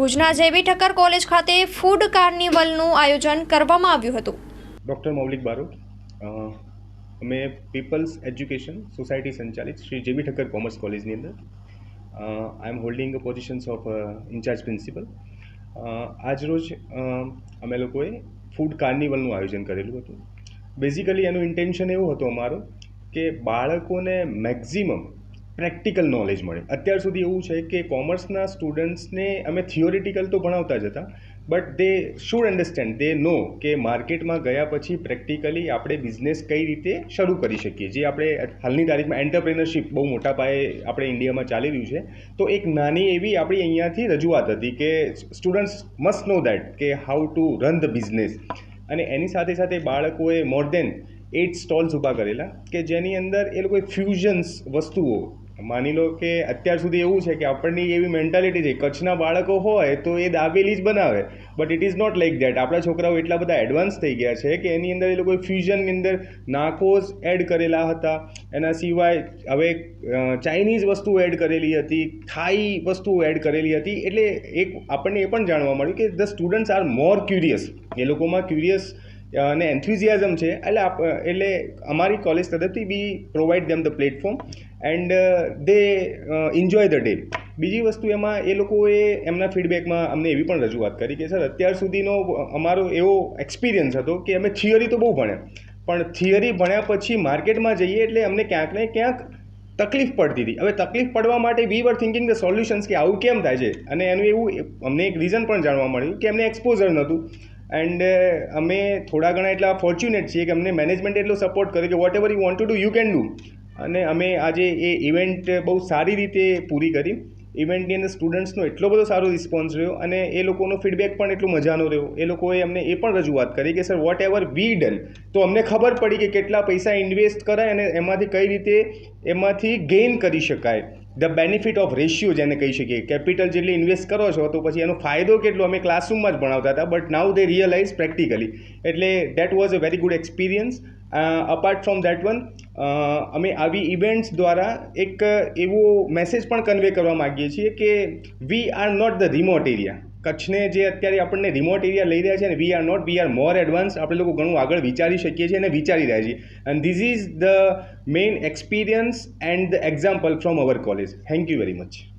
ભુજના JB Thakkar college ખાતે food કાર્નિવલનું આયોજન કરવામાં આવ્યું હતું. ડૉક્ટર મૌલિક બારોટ અમે પીપલ્સ એજ્યુકેશન સોસાયટી સંચાલિત શ્રી જેબી ઠક્કર કોમર્સ કોલેજની અંદર. I am holding positions of incharge principal. આજરોજ અમે લોકોએ ફૂડ કાર્નિવલનું આયોજન કરેલું હતું. બેઝિકલી એનું ઇન્ટેન્શન એવું હતું અમારું કે બાળકોને મેક્ઝિમમ પ્રેક્ટિકલ નોલેજ મળે. અત્યાર સુધી એવું છે કે કોમર્સના સ્ટુડન્ટ્સને અમે થિયોરિટિકલ તો ભણાવતા જ હતા, but they should understand, they know કે માર્કેટમાં ગયા પછી પ્રેક્ટિકલી આપણે બિઝનેસ કઈ રીતે શરૂ કરી શકીએ. જે આપણે હાલની તારીખમાં એન્ટરપ્રેનરશિપ બહુ મોટા પાયે આપણે ઇન્ડિયામાં ચાલી રહ્યું છે, તો એક નાની એવી આપણી અહીંયાથી રજૂઆત હતી કે સ્ટુડન્ટ્સ મસ્ટ નો દેટ કે how to run the business અને એની સાથે સાથે બાળકોએ મોર દેન એટ સ્ટોલ્સ ઊભા કરેલા, કે જેની અંદર એ લોકોએ ફ્યુઝન્સ વસ્તુઓ માની લો કે અત્યાર સુધી એવું છે કે આપણની એવી મેન્ટાલિટી છે, કચ્છના બાળકો હોય તો એ દાબેલી જ બનાવે. But it is not like that આપણા છોકરાઓ એટલા બધા એડવાન્સ થઈ ગયા છે કે એની અંદર એ લોકોએ ફ્યુઝનની અંદર નાકોસ એડ કરેલા હતા. એના સિવાય હવે ચાઇનીઝ વસ્તુ એડ કરેલી હતી થાઈ વસ્તુ એડ કરેલી હતી. એટલે એક આપણને એ પણ જાણવા મળ્યું કે the students are more curious એ લોકોમાં ક્યુરિયસ અને એન્થ્યુઝિયાઝમ છે. એટલે એટલે અમારી કોલેજ તરફથી be provide them the platform and they enjoy the day બીજી વસ્તુ એમાં એ લોકોએ એમના ફીડબેકમાં અમને એવી પણ રજૂઆત કરી કે, સર, અત્યાર સુધીનો અમારો એવો એક્સપિરિયન્સ હતો કે અમે થિયરી તો બહુ ભણ્યા, પણ થિયરી ભણ્યા પછી માર્કેટમાં જઈએ એટલે અમને ક્યાંક ને ક્યાંક તકલીફ પડતી હતી. હવે તકલીફ પડવા માટે we were thinking the solutions કે આવું કેમ થાય છે? અને એનું એવું, અમને એક રીઝન પણ જાણવા મળ્યું કે અમને એક્સપોઝર નહોતું. એન્ડ અમે થોડા ઘણા એટલા ફોર્ચ્યુનેટ છીએ કે અમને મેનેજમેન્ટ એટલો સપોર્ટ કર્યો કે whatever you want to do you can do અને અમે આજે એ ઇવેન્ટ બહુ સારી રીતે પૂરી કરી. ઇવેન્ટની અંદર સ્ટુડન્ટ્સનો એટલો બધો સારો રિસ્પોન્સ રહ્યો અને એ લોકોનો ફીડબેક પણ એટલો મજાનો રહ્યો. એ લોકોએ અમને એ પણ રજૂઆત કરી કે sir whatever we done તો અમને ખબર પડી કે કેટલા પૈસા ઇન્વેસ્ટ કરાય અને એમાંથી કઈ રીતે એમાંથી ગેઇન કરી શકાય. ધ બેનિફિટ ઓફ રેશિયો જેને કહી શકીએ. કેપિટલ જેટલી ઇન્વેસ્ટ કરો છો, તો પછી એનો ફાયદો કેટલો? અમે ક્લાસરૂમમાં જ ભણાવતા હતા but now they realise practically એટલે that was a very good experience apart from that one અમે આવી ઇવેન્ટ્સ દ્વારા એક એવો મેસેજ પણ કન્વે કરવા માગીએ છીએ કે we are not the remote area કચ્છને જે અત્યારે આપણને રિમોટ એરિયા લઈ રહ્યા છે ને we are not we are more advance આપણે લોકો ઘણું આગળ વિચારી શકીએ છીએ અને વિચારી રહ્યા છીએ. And this is the main experience and the example from our college thank you very much